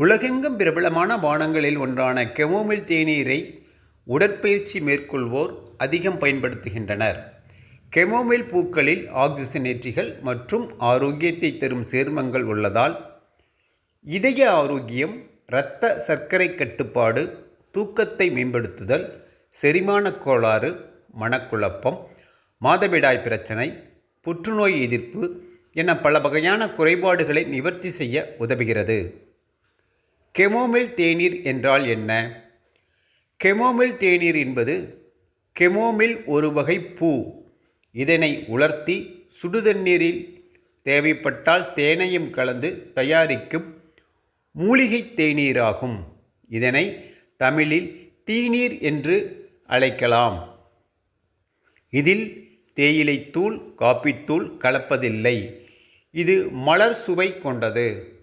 உலகெங்கும் பிரபலமான பானங்களில் ஒன்றான கெமோமில் தேநீரை உடற்பயிற்சி மேற்கொள்வோர் அதிகம் பயன்படுத்துகின்றனர். கெமோமில் பூக்களில் ஆக்சிஜனேற்றிகள் மற்றும் ஆரோக்கியத்தை தரும் சேர்மங்கள் உள்ளதால் இதய ஆரோக்கியம் இரத்த சர்க்கரை கட்டுப்பாடு தூக்கத்தை மேம்படுத்துதல் செரிமானக் கோளாறு மனக்குழப்பம் மாதவிடாய் பிரச்சனை புற்றுநோய் எதிர்ப்பு என பல வகையான குறைபாடுகளை நிவர்த்தி செய்ய உதவுகிறது. கெமோமில் தேநீர் என்றால் என்ன? கெமோமில் தேநீர் என்பது கெமோமில் ஒரு வகை பூ. இதனை உலர்த்தி சுடுதண்ணீரில் தேவைப்பட்டால் தேனையும் கலந்து தயாரிக்கும் மூலிகை தேநீராகும். இதனை தமிழில் தீநீர் என்று அழைக்கலாம். இதில் தேயிலைத்தூள் காப்பித்தூள் கலப்பதில்லை. இது மலர் சுவை கொண்டது.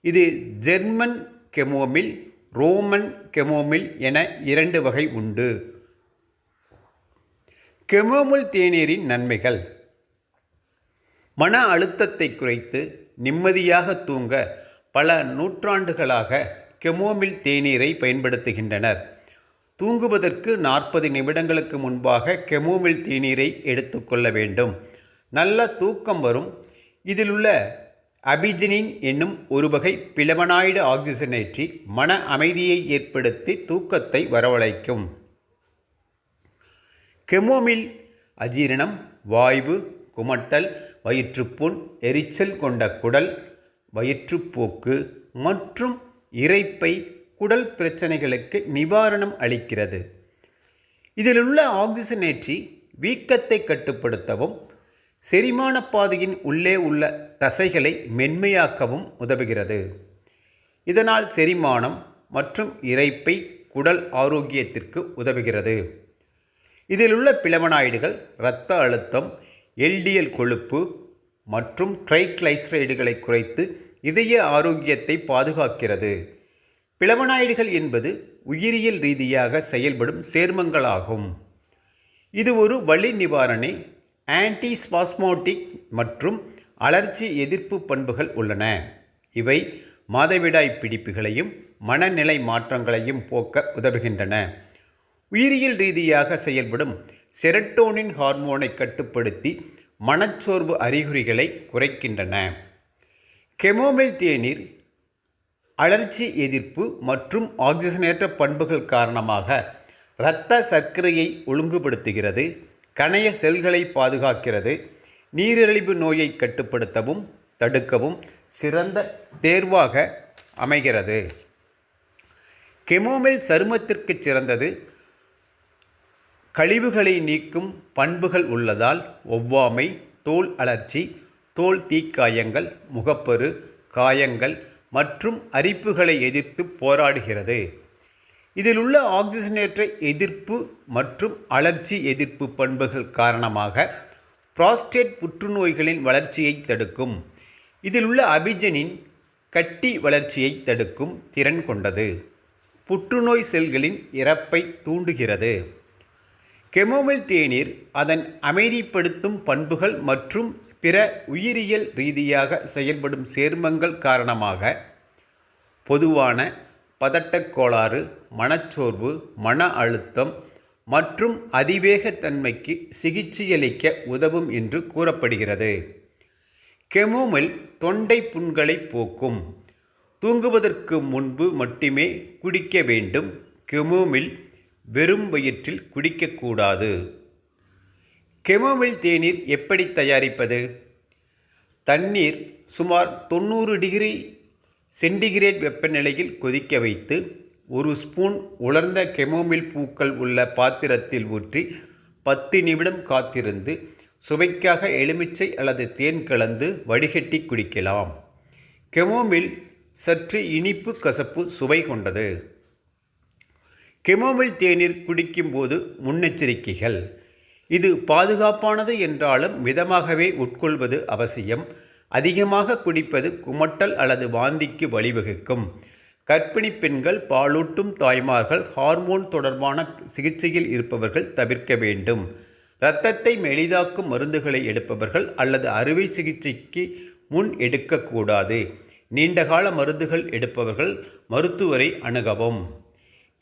இது ஜெர்மன் கெமோமில் ரோமன் கெமோமில் என இரண்டு வகை உண்டு. கெமோமில் தேநீரின் நன்மைகள். மன அழுத்தத்தை குறைத்து நிம்மதியாக தூங்க பல நூற்றாண்டுகளாக கெமோமில் தேநீரை பயன்படுத்துகின்றனர். தூங்குவதற்கு நாற்பது நிமிடங்களுக்கு முன்பாக கெமோமில் தேநீரை எடுத்துக்கொள்ள வேண்டும். நல்ல தூக்கம் வரும். இதிலுள்ள அபிஜினின் என்னும் ஒரு வகை பிளமனாய்டு ஆக்சிஜனேற்றி மன அமைதியை ஏற்படுத்தி தூக்கத்தை வரவழைக்கும். கெமோமில் அஜீரணம் வாய்வு குமட்டல் வயிற்றுப்புண் எரிச்சல் கொண்ட குடல் வயிற்றுப்போக்கு மற்றும் இரைப்பை குடல் பிரச்சனைகளுக்கு நிவாரணம் அளிக்கிறது. இதிலுள்ள ஆக்சிஜனேற்றி வீக்கத்தை கட்டுப்படுத்தவும் செரிமான பாதையின் உள்ளே உள்ள தசைகளை மென்மையாக்கவும் உதவுகிறது. இதனால் செரிமானம் மற்றும் இறைப்பை குடல் ஆரோக்கியத்திற்கு உதவுகிறது. இதிலுள்ள பிளவனாய்டுகள் இரத்த அழுத்தம் எல்டிஎல் கொழுப்பு மற்றும் ட்ரைக்ளைசரைடுகளை குறைத்து இதய ஆரோக்கியத்தை பாதுகாக்கிறது. பிளவனாய்டுகள் என்பது உயிரியல் ரீதியாக செயல்படும் சேர்மங்களாகும். இது ஒரு வலி நிவாரணி ஆன்டிஸ்பாஸ்மோட்டிக் மற்றும் அலர்ஜி எதிர்ப்பு பண்புகள் உள்ளன. இவை மாதவிடாய் பிடிப்புகளையும் மனநிலை மாற்றங்களையும் போக்க உதவுகின்றன. உயிரியல் ரீதியாக செயல்படும் செரட்டோனின் ஹார்மோனை கட்டுப்படுத்தி மனச்சோர்வு அறிகுறிகளை குறைக்கின்றன. கெமோமில் தேநீர் அலர்ஜி எதிர்ப்பு மற்றும் ஆக்சிஜனேற்ற பண்புகள் காரணமாக இரத்த சர்க்கரையை ஒழுங்குபடுத்துகிறது. கணைய செல்களை பாதுகாக்கிறது நீரிழிவு நோயை கட்டுப்படுத்தவும் தடுக்கவும் சிறந்த தேர்வாக அமைகிறது. கெமோமில் சருமத்திற்கு சிறந்தது. கழிவுகளை நீக்கும் பண்புகள் உள்ளதால் ஒவ்வாமை தோல் அலர்ச்சி தோல் தீக்காயங்கள் முகப்பரு காயங்கள் மற்றும் அரிப்புகளை எதிர்த்து போராடுகிறது. இதில் உள்ள ஆக்சிஜனேற்ற எதிர்ப்பு மற்றும் அலர்ச்சி எதிர்ப்பு பண்புகள் காரணமாக புராஸ்டேட் புற்றுநோய்களின் வளர்ச்சியை தடுக்கும். இதில் உள்ள அபிஜனின் கட்டி வளர்ச்சியை தடுக்கும் திறன் கொண்டது. புற்றுநோய் செல்களின் இறப்பை தூண்டுகிறது. கெமோமில் தேநீர் அதன் அமைதிப்படுத்தும் பண்புகள் மற்றும் பிற உயிரியல் ரீதியாக செயல்படும் சேர்மங்கள் காரணமாக பொதுவான பதட்டக் கோளாறு மனச்சோர்வு மன அழுத்தம் மற்றும் அதிவேகத்தன்மைக்கு சிகிச்சையளிக்க உதவும் என்று கூறப்படுகிறது. கெமோமில் தொண்டை புண்களை போக்கும். தூங்குவதற்கு முன்பு மட்டுமே குடிக்க வேண்டும். கெமோமில் வெறும் வயிற்றில் குடிக்கக்கூடாது. கெமோமில் தேநீர் எப்படி தயாரிப்பது? தண்ணீர் சுமார் தொண்ணூறு டிகிரி சென்டிகிரேட் வெப்பநிலையில் கொதிக்க வைத்து ஒரு ஸ்பூன் உலர்ந்த கெமோமில் பூக்கள் உள்ள பாத்திரத்தில் ஊற்றி பத்து நிமிடம் காத்திருந்து சுவைக்காக எலுமிச்சை அல்லது தேன் கலந்து வடிகட்டி குடிக்கலாம். கெமோமில் சற்று இனிப்பு கசப்பு சுவை கொண்டது. கெமோமில் தேநீர் குடிக்கும்போது முன்னெச்சரிக்கைகள். இது பாதுகாப்பானது என்றாலும் மிதமாகவே உட்கொள்வது அவசியம். அதிகமாக குடிப்பது குமட்டல் அல்லது வாந்திக்கு வழிவகுக்கும். கர்ப்பிணி பெண்கள் பாலூட்டும் தாய்மார்கள் ஹார்மோன் தொடர்பான சிகிச்சையில் இருப்பவர்கள் தவிர்க்க வேண்டும். இரத்தத்தை மெலிதாக்கும் மருந்துகளை எடுப்பவர்கள் அல்லது அறுவை சிகிச்சைக்கு முன் எடுக்கக்கூடாது. நீண்டகால மருந்துகள் எடுப்பவர்கள் மருத்துவரை அணுகவும்.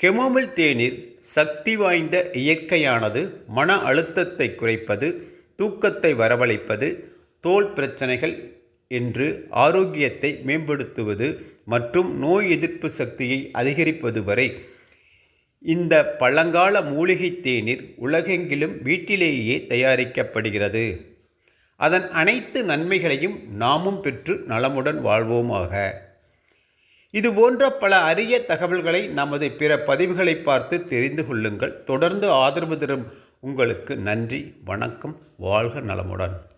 கெமோமில் தேநீர் சக்தி வாய்ந்த இயற்கையானது மன அழுத்தத்தை குறைப்பது தூக்கத்தை வரவழைப்பது தோல் பிரச்சனைகள் என்று ஆரோக்கியத்தை மேம்படுத்துவது மற்றும் நோய் எதிர்ப்பு சக்தியை அதிகரிப்பது வரை. இந்த பழங்கால மூலிகை தேநீர் உலகெங்கிலும் வீட்டிலேயே தயாரிக்கப்படுகிறது. அதன் அனைத்து நன்மைகளையும் நாமும் பெற்று நலமுடன் வாழ்வோமாக. இது போன்ற பல அரிய தகவல்களை நமது பிற பதிவுகளை பார்த்து தெரிந்து கொள்ளுங்கள். தொடர்ந்து ஆதரவு தரும் உங்களுக்கு நன்றி வணக்கம் வாழ்க நலமுடன்.